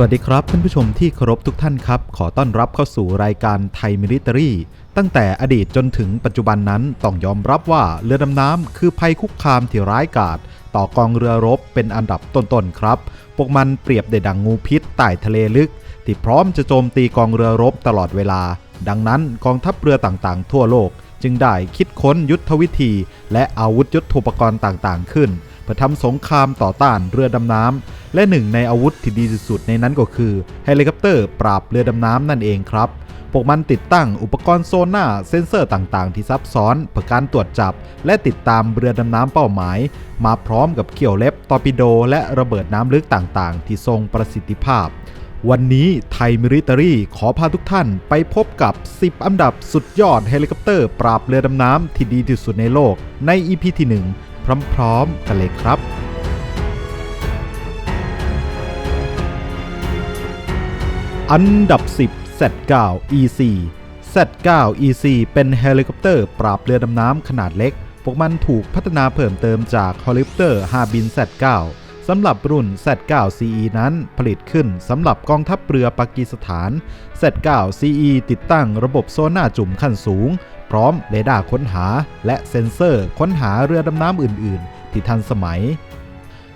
สวัสดีครับท่านผู้ชมที่เคารพทุกท่านครับ ขอต้อนรับเข้าสู่รายการไทยมิลิเตอรี่ ตั้งแต่อดีตจนถึงปัจจุบันนั้นต้องยอมรับว่าเรือดำน้ำคือภัยคุกคามที่ร้ายกาจต่อกองเรือรบเป็นอันดับต้นๆครับ พวกมันเปรียบได้ดังงูพิษใต้ทะเลลึก ที่พร้อมจะโจมตีกองเรือรบตลอดเวลา ดังนั้นกองทัพเรือต่างๆ ทั่วโลก จึงได้คิดค้นยุทธวิธี และอาวุธยุทโธปกรณ์ต่างๆขึ้น พื่อทำสงครามต่อต้านเรือดำน้ำและหนึ่งในอาวุธที่ดีที่สุดในนั้นก็คือเฮลิคอปเตอร์ปราบเรือดำน้ำนั่นเองครับพวกมันติดตั้งอุปกรณ์โซน่าเซ็นเซอร์ต่างๆ ที่ซับซ้อนเพื่อการตรวจจับ และติดตามเรือดำน้ำเป้าหมาย มาพร้อมกับเกี่ยวเล็บตอร์ปิโด และระเบิดน้ำลึกต่างๆ ที่ทรงประสิทธิภาพ วันนี้ไทยมิลิตรีขอพาทุกท่านไปพบกับ 10 อันดับสุดยอดเฮลิคอปเตอร์ ปราบเรือดำน้ำที่ดีที่สุดในโลกใน EP ที่ 1 พร้อมๆกันเลยครับอันดับ 10 Z9 EC Z9 EC เป็นเฮลิคอปเตอร์ปราบเรือดำน้ำขนาดเล็ก พวกมันถูกพัฒนาเพิ่มเติมจากเฮลิคอปเตอร์ฮาบิน Z9 สำหรับรุ่น Z9 CE นั้นผลิตขึ้นสำหรับกองทัพเรือปากีสถาน Z9 CE ติดตั้งระบบโซน่าจุ่มขั้นสูง พร้อมเรดาร์ค้นหา และเซ็นเซอร์ค้นหาเรือดำน้ำอื่น ๆ ที่ทันสมัย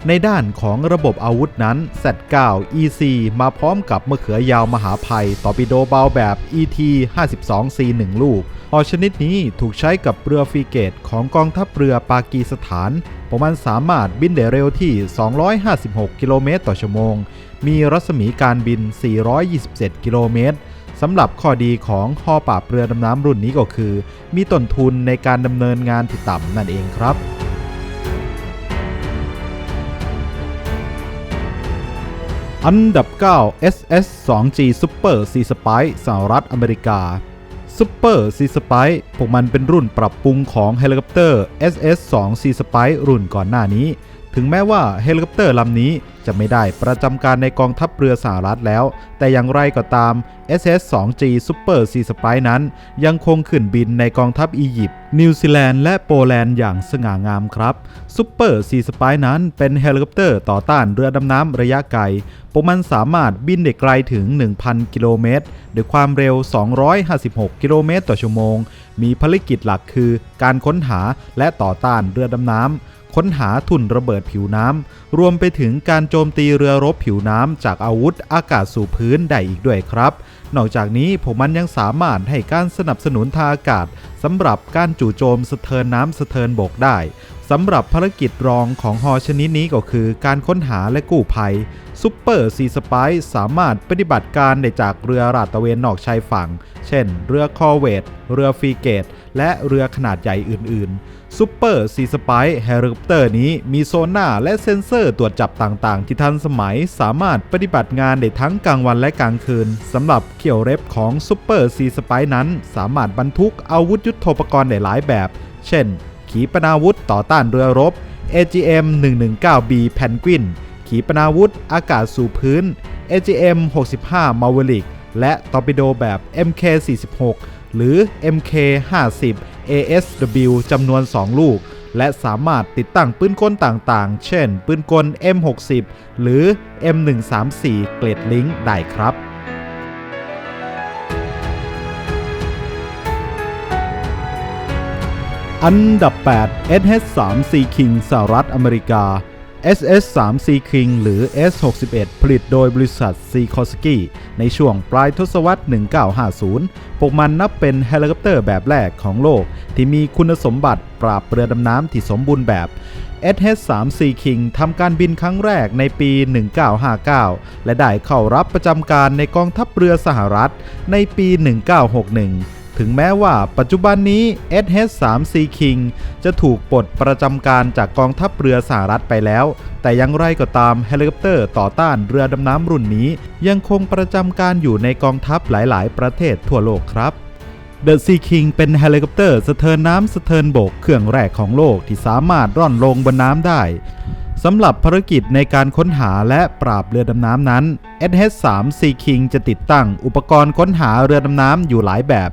ในด้านของระบบอาวุธนั้น Z9 EC มาพร้อมกับมะเขือยาวมหาภัย ต่อปิโดเบาแบบ ET 52 C 1 ลูก อชนิดนี้ถูกใช้กับเรือฟรีเกตของกองทัพเรือปากีสถานเพระมันสามารถบินได้เร็วที่ 256 กิโลเมตรต่อชั่วโมง มีรัศมีการบิน 427 กิโลเมตรสำหรับข้อดีของฮอปราบเรือดำน้ำรุ่นนี้ก็คือ มีต้นทุนในการดำเนินงานที่ต่ำนั่นเองครับอันดับ 9 SS 2G Super Sea Spy สหรัฐอเมริกา ซูเปอร์ซีสไปพวกมันเป็นรุ่นปรับปรุงของเฮลิคอปเตอร์ SS 2 Sea Spy รุ่นก่อนหน้านี้ ถึงแม้ว่าเฮลิคอปเตอร์ลำนี้จะไม่ได้ประจำการในกองทัพเรือสหรัฐแล้ว แต่อย่างไรก็ตาม SS 2G Super Sea Spy นั้น ยังคงขึ้นบินในกองทัพอียิปต์ นิวซีแลนด์ และโปแลนด์อย่างสง่างามครับ Super Sea Spy นั้นเป็นเฮลิคอปเตอร์ต่อต้านเรือดำน้ำระยะไกลพวกมันสามารถบินได้ไกลถึง 1,000 กิโลเมตรด้วยความเร็ว 256 กิโลเมตรต่อชั่วโมง มีภารกิจหลักคือการค้นหาและต่อต้านเรือดำน้ำค้นหาทุ่นระเบิดผิวน้ำ รวมไปถึงการโจมตีเรือรบผิวน้ำ จากอาวุธอากาศสู่พื้นได้อีกด้วยครับ นอกจากนี้พวกมันยังสามารถให้การสนับสนุนทางอากาศสำหรับการจู่โจมสะเทินน้ำสะเทินบกได้สำหรับภารกิจรองของฮอชนิดนี้ก็คือการค้นหาและกู้ภัยซูเปอร์ซีสปายสามารถปฏิบัติการได้จากเรือราดตระเวนนอกชายฝั่ง เช่น เรือคอเวตเรือฟรีเกต และเรือขนาดใหญ่อื่นๆซูเปอร์ซีสไปเฮลิคอปเตอร์นี้มีโซน่าและเซ็นเซอร์ตรวจจับต่างๆ ที่ทันสมัยสามารถปฏิบัติงานได้ทั้งกลางวันและกลางคืนสำหรับเขี่ยวเร็บของซูเปอร์ซีสไปนั้น สามารถบรรทุกอาวุธยุทโธปกรณ์ได้หลายแบบ เช่น ขีปนาวุธต่อต้านเรือรบ AGM 119B Penguin ขีปนาวุธอากาศสู่พื้น AGM 65 Maverick และตอร์ปิโดแบบ MK 46 หรือ MK 50 ASW จำนวน 2 ลูก และสามารถติดตั้งปืนกลต่างๆ เช่น ปืนกล M60 หรือ M134 เกรดลิงได้ครับอันดับ 8 SS3C King สหรัฐอเมริกา SS3C King หรือ S61 ผลิตโดยบริษัท s i k o r s k y ในช่วงปลายทศวรรษ 1950 พวกมันนับเป็นเฮลิคอปเตอร์แบบแรกของโลก ที่มีคุณสมบัติปราบเรือดำน้ำที่สมบูรณ์แบบ SH-3C King ทำการบินครั้งแรกในปี 1959 และได้เข้ารับประจำการในกองทัพเรือสหรัฐในปี 1961 ถึงแม้ว่าปัจจุบันนี้ SH-3C King จะถูกปลดประจำการจากกองทัพเรือสหรัฐไปแล้ว แต่อยังไรก็ตามเฮลิคอปเตอร์ต่อต้านเรือดำน้ำรุ่นนี้ ยังคงประจำการอยู่ในกองทัพหลาย ๆ ประเทศทั่วโลกครับ The Sea King เป็นเฮลิคอปเตอร์สะเทินน้ำสะเทินบกเครื่องแรกของโลกที่สามารถร่อนลงบนน้ำได้สำหรับภารกิจในการค้นหาและปราบเรือดำน้ำนั้น SH-3 Sea King จะติดตั้งอุปกรณ์ค้นหาเรือดำน้ำอยู่หลายแบบ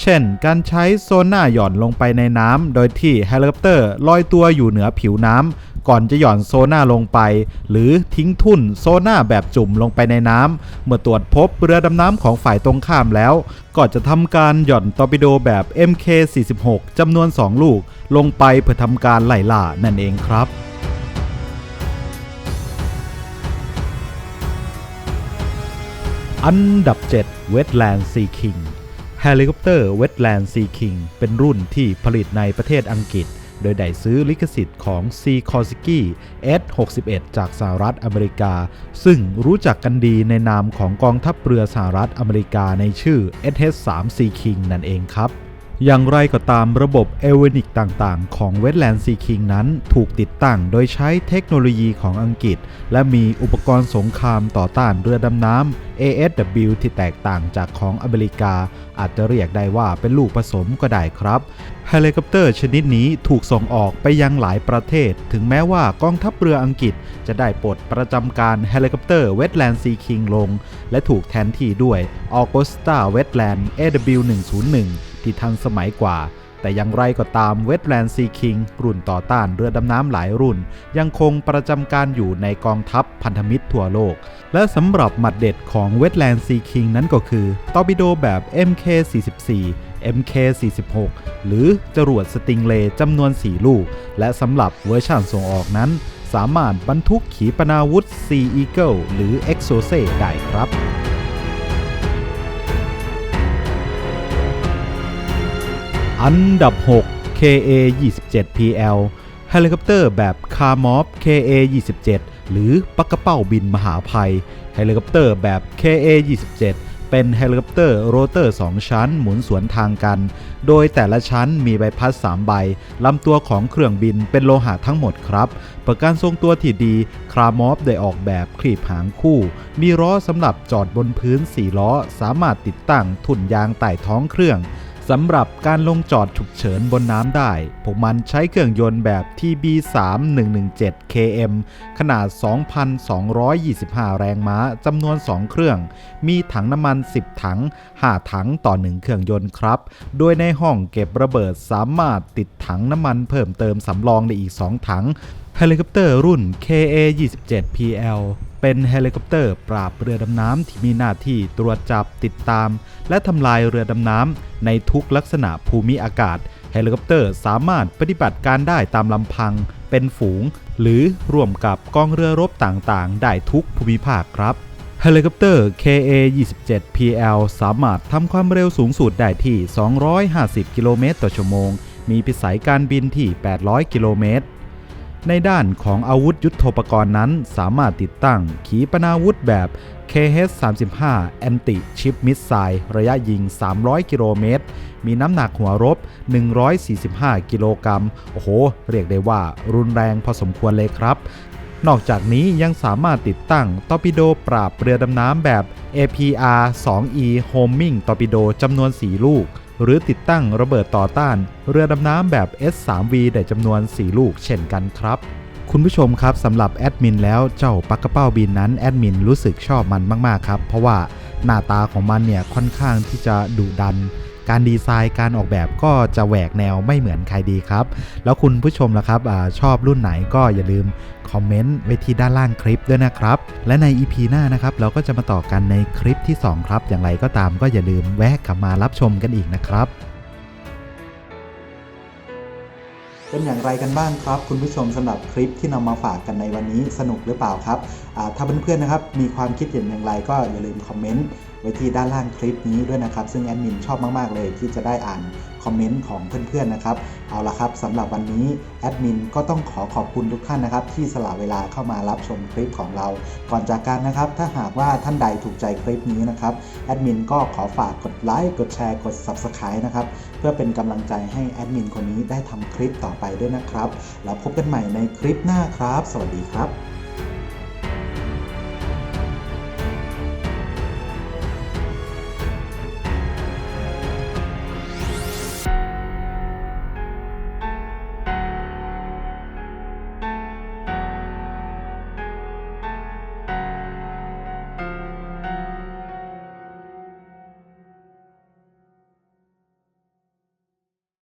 เช่น การใช้โซน่าหย่อนลงไปในน้ำ โดยที่เฮลิคอปเตอร์ลอยตัวอยู่เหนือผิวน้ำ ก่อนจะหย่อนโซน่าลงไป หรือทิ้งทุ่นโซน่าแบบจุ่มลงไปในน้ำ เมื่อตรวจพบเรือดำน้ำของฝ่ายตรงข้ามแล้ว ก็จะทำการหย่อนตอร์ปิโดแบบ MK46 จำนวน 2 ลูก ลงไปเพื่อทำการไล่ล่านั่นเองครับอันดับ 7 Wetland Sea King เฮลิคอปเตอร์เวทแลนด์ซีคิงเป็นรุ่นที่ผลิตในประเทศอังกฤษ โดยได้ซื้อลิขสิทธิ์ของ C c o r s i k i S61 จากสหรัฐอเมริกา ซึ่งรู้จักกันดีในนามของกองทัพเรือสหรัฐอเมริกาในชื่อ SH3 Sea King นั่นเองครับ อย่างไรก็ตามระบบเอเวนิกต่างๆ ของ Wetland Sea King นั้นถูกติดตั้งโดยใช้เทคโนโลยีของอังกฤษ และมีอุปกรณ์สงครามต่อต้านเรือดำน้ำ ASW ที่แตกต่างจากของอเมริกา อาจจะเรียกได้ว่าเป็นลูกผสมก็ได้ครับเฮลิคอปเตอร์ชนิดนี้ถูกส่งออกไปยังหลายประเทศ ถึงแม้ว่ากองทัพเรืออังกฤษจะได้ปลดประจำการเฮลิคอปเตอร์ Wetland Sea King ลง และถูกแทนที่ด้วย Augusta Wetland AW101 ที่ทันสมัยกว่า แต่อย่างไรก็ตาม Wetland Sea King รุ่นต่อต้านเรือดำน้ำหลายรุ่น ยังคงประจำการอยู่ในกองทัพพันธมิตรทั่วโลก และสำหรับหมัดเด็ดของ Wetland Sea King นั้นก็คือตอร์ปิโดแบบ MK44 MK46 หรือจรวดสติงเลจำนวน 4 ลูก และสำหรับเวอร์ชันส่งออกนั้น สามารถบรรทุกขีปนาวุธ Sea Eagle หรือ Exocet ได้ครับ อันดับ 6 KA 27 PL เฮลิคอปเตอร์แบบคาร์มอฟ KA 27หรือปักกระเป้าบินมหาภัย เฮลิคอปเตอร์แบบ KA 27เป็นเฮลิคอปเตอร์โรเตอร์ 2 ชั้นหมุนสวนทางกัน โดยแต่ละชั้นมีใบพัด 3 ใบ ลำตัวของเครื่องบินเป็นโลหะทั้งหมดครับเพื่อการทรงตัวที่ดี ครามอฟได้ออกแบบคลีบหางคู่ มีล้อสำหรับจอดบนพื้น 4 ล้อ สามารถติดตั้งทุ่นยางใต้ท้องเครื่อง สำหรับการลงจอดฉุกเฉินบนน้ำได้ พวกมันใช้เครื่องยนต์แบบ TB3117 KM ขนาด 2,225 แรงม้าจำนวน 2 เครื่อง มีถังน้ำมัน 10 ถัง 5 ถังต่อ 1 เครื่องยนต์ครับ โดยในห้องเก็บระเบิดสามารถติดถังน้ำมันเพิ่มเติมสำรองได้อีก 2 ถัง เฮลิคอปเตอร์รุ่น KA-27PL เป็นเฮลิคอปเตอร์ปราบเรือดำน้ำที่มีหน้าที่ตรวจจับติดตาม และทำลายเรือดำน้ำในทุกลักษณะภูมิอากาศ เฮลิคอปเตอร์สามารถปฏิบัติการได้ตามลำพัง เป็นฝูง หรือร่วมกับกองเรือรบต่างๆ ได้ทุกภูมิภาคครับเฮลิคอปเตอร์ KA-27PL สามารถทำความเร็วสูงสุดได้ที่ 250 กิโลเมตรต่อชั่วโมง มีพิสัยการบินที่ 800 กิโลเมตร ในด้านของอาวุธยุทโธปกรณ์นั้นสามารถติดตั้งขีปนาวุธแบบ KH-35 Anti Ship Missile ระยะยิง 300 กิโลเมตร มีน้ำหนักหัวรบ 145 กิโลกรัม โอ้โห เรียกได้ว่ารุนแรงพอสมควรเลยครับ นอกจากนี้ยังสามารถติดตั้งตอร์ปิโดปราบเรือดำน้ำแบบ APR 2E Homing ตอร์ปิโดจำนวน 4 ลูก หรือติดตั้งระเบิดต่อต้าน เรือดำน้ำแบบ S3V ได้จำนวน 4 ลูกเช่นกันครับคุณผู้ชมครับสำหรับแอดมินแล้วเจ้าปักกระเป้าบินนั้นแอดมินรู้สึกชอบมันมาก ๆ ครับ เพราะว่าหน้าตาของมันเนี่ยค่อนข้างที่จะดุดัน การดีไซน์การออกแบบก็จะแหวกแนวไม่เหมือนใครดีครับ แล้วคุณผู้ชมล่ะครับอชอบรุ่นไหนก็อย่าลืมคอมเมนต์ไว้ที่ด้านล่างคลิปด้วยนะครับ และใน EP หน้านะครับ เราก็จะมาต่อกันในคลิปที่ 2 ครับ อย่างไรก็ตามก็อย่าลืมแวะกลับมารับชมกันอีกนะครับเป็นอย่างไรกันบ้างครับ คุณผู้ชมสำหรับคลิปที่นำมาฝากกันในวันนี้สนุกหรือเปล่าครับถ้าเพื่อนๆนะครับ มีความคิดเห็นอย่างไรก็อย่าลืมคอมเมนต์ ไว้ที่ด้านล่างคลิปนี้ด้วยนะครับ ซึ่งแอดมินชอบมาก ๆ เลยที่จะได้อ่านคอมเมนต์ของเพื่อน ๆ นะครับ เอาละครับสำหรับวันนี้แอดมินก็ต้องขอขอบคุณทุกท่านนะครับ ที่สละเวลาเข้ามารับชมคลิปของเรา ก่อนจากกันนะครับ ถ้าหากว่าท่านใดถูกใจคลิปนี้นะครับแอดมินก็ขอฝากกดไลค์กดแชร์กด Subscribe นะครับเพื่อเป็นกำลังใจให้แอดมินคนนี้ได้ทำคลิปต่อไปด้วยนะครับแล้วพบกันใหม่ในคลิปหน้าครับ สวัสดีครับ